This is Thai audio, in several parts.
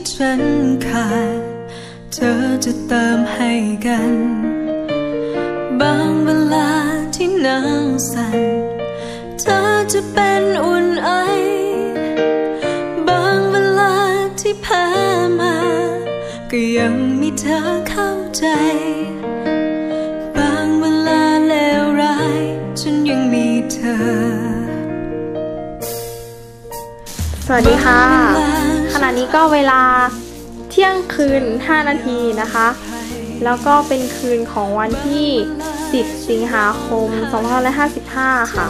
ที่ฉันขาด เธอจะเติมให้กัน บางเวลาที่หนาวสั่น เธอจะเป็นอุ่นไอบางเวลาที่แพ้มา ก็ยังมีเธอเข้าใจ บางเวลาเลวร้าย ฉันยังมีเธอ สวัสดีค่ะ นี้ก็เวลาเที่ยงคืน 5 นาทีนะคะ แล้วก็เป็นคืนของวันที่ 10 สิงหาคม 2555 ค่ะ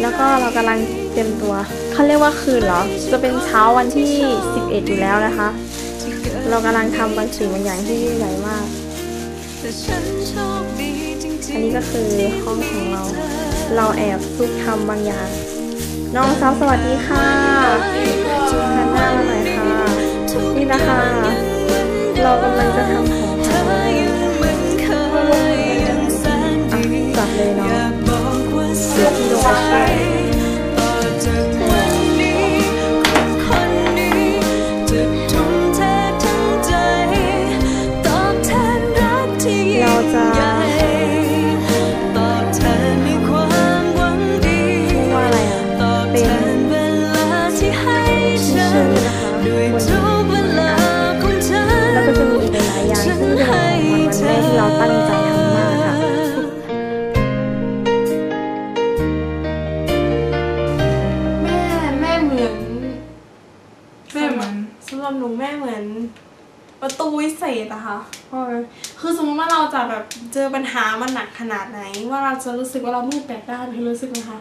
แล้วก็เรากำลังเตรียมตัว เขาเรียกว่าคืนเหรอ จะเป็นเช้าวันที่ 11 อยู่แล้วนะคะ เรากำลังทำบางสิ่งบางอย่างที่ยิ่งใหญ่มาก อันนี้ก็คือห้องของเรา เราแอบซุกทำบางอย่าง น้องซับสวัสดีค่ะหันหน้ามาหน่อยค่ะ นี่นะคะ เรากำลังจะทำของ สำหรับหนูแม่เหมือนประตูวิเศษอะค่ะเออคือสมมติว่าเราจะแบบเจอปัญหามันหนักขนาดไหน ว่าเราจะรู้สึกว่าเรามืดแปดด้านคือรู้สึกไหมคะ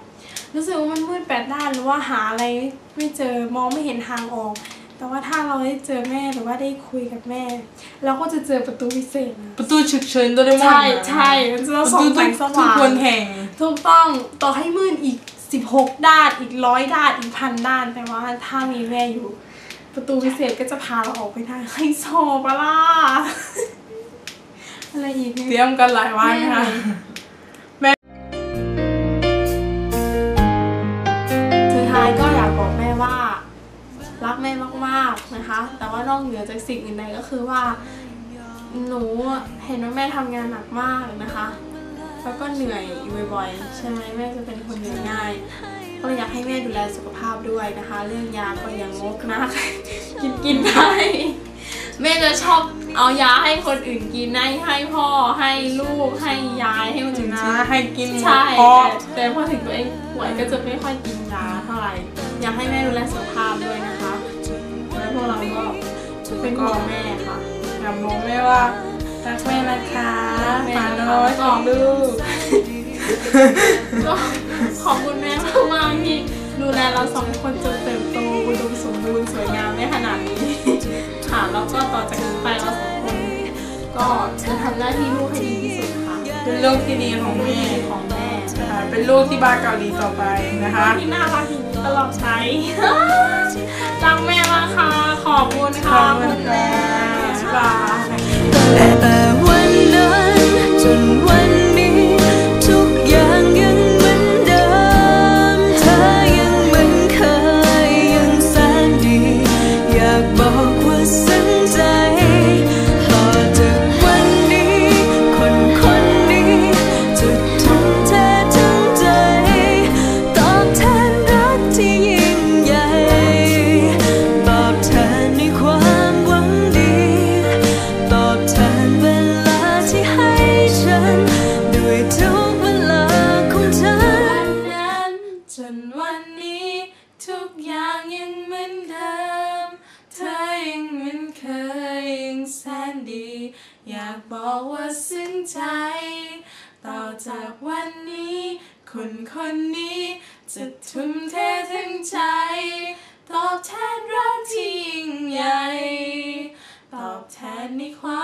รู้สึกว่ามันมืดแปดด้านหรือว่าหาอะไรไม่เจอมองไม่เห็นทางออก แต่ว่าถ้าเราได้เจอแม่หรือว่าได้คุยกับแม่ เราก็จะเจอประตูวิเศษนะประตูฉุกเฉินโดเรมอนใช่นะใช่มันจะประส่องตูแสทุกงสทุกว่างคนแห่งถูกต้องต่อให้มืดอีกสิบหกด้านอีกร้อยด้านอีกพันด้านแต่ว่าถ้ามีแม่อยู่ ประตูพิเศษก็จะพาเราออกไปได้ให้โซปะล่ะอะไรอีกเตรียมกันหลายวันค่ะสุดท้ายก็อยากบอกแม่ว่า รักแม่มากๆนะคะ แต่ว่านอกเหนือจากสิ่งอื่นใดก็คือว่า หนูเห็นว่าแม่ทำงานหนักมากนะคะ แล้วก็เหนื่อยอยู่บ่อยๆใช่ไหมแม่จะเป็นคนเหนื่อยง่าย ก็เลยอยากให้แม่ดูแลสุขภาพด้วยนะคะ เรื่องยาก็อย่างงกนะกินกินได้แม่จะชอบเอายาให้คนอื่นกินให้ให้พ่อให้ลูกให้ยายให้คนอื่นนะกินให้กินใช่เพราะแต่แต่พอถึงตัวเองป่วยก็จะไม่ค่อยกินยาเท่าไหร่อยากให้แม่ดูแลสุขภาพด้วยนะคะแล้วพวกเราก็เป็นห่วงแม่ค่ะอยากบอกแม่ว่ารักแม่นะคะรักแม่หมานะคะน้อยของลูกก็ ขอบคุณแม่มากๆที่ดูแลเราสองคนจนเติบโตอุดมสมบูรณ์สวยงามได้ขนาดนี้ค่ะแล้วก็ต่อจากนี้ไปเราสองคนก็จะทำหน้าที่ลูกให้ดีที่สุดค่ะเป็นลูกที่ดีของแม่ของแม่ค่ะเป็นลูกที่บาเกาหลีต่อไปนะคะที่น่ารักอย่างนี้ตลอดใช้รักแม่มากค่ะขอบคุณขค่ะอบคุคุณณค่ะแม่บ๊าย นั้นจนวันนี้ ทุกอย่างยังเหมือนเดิม เธอยังเหมือนเคยยังแสนดี อยากบอกว่าซึ้งใจ ต่อจากวันนี้ คนคนนี้ จะทุ่มเททั้งใจ ตอบแทนรักที่ยิ่งใหญ่ ตอบแทนในความ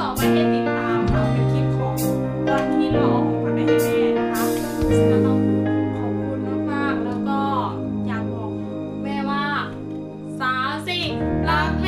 ต่อไปให้ติดตามค่ะเป็นคลิปของวันที่เราเอาของขวัญไปให้แม่นะคะซึ่งเราต้องขอบคุณมากๆแล้วก็อยากบอกแม่ว่าสาวสิรักแม่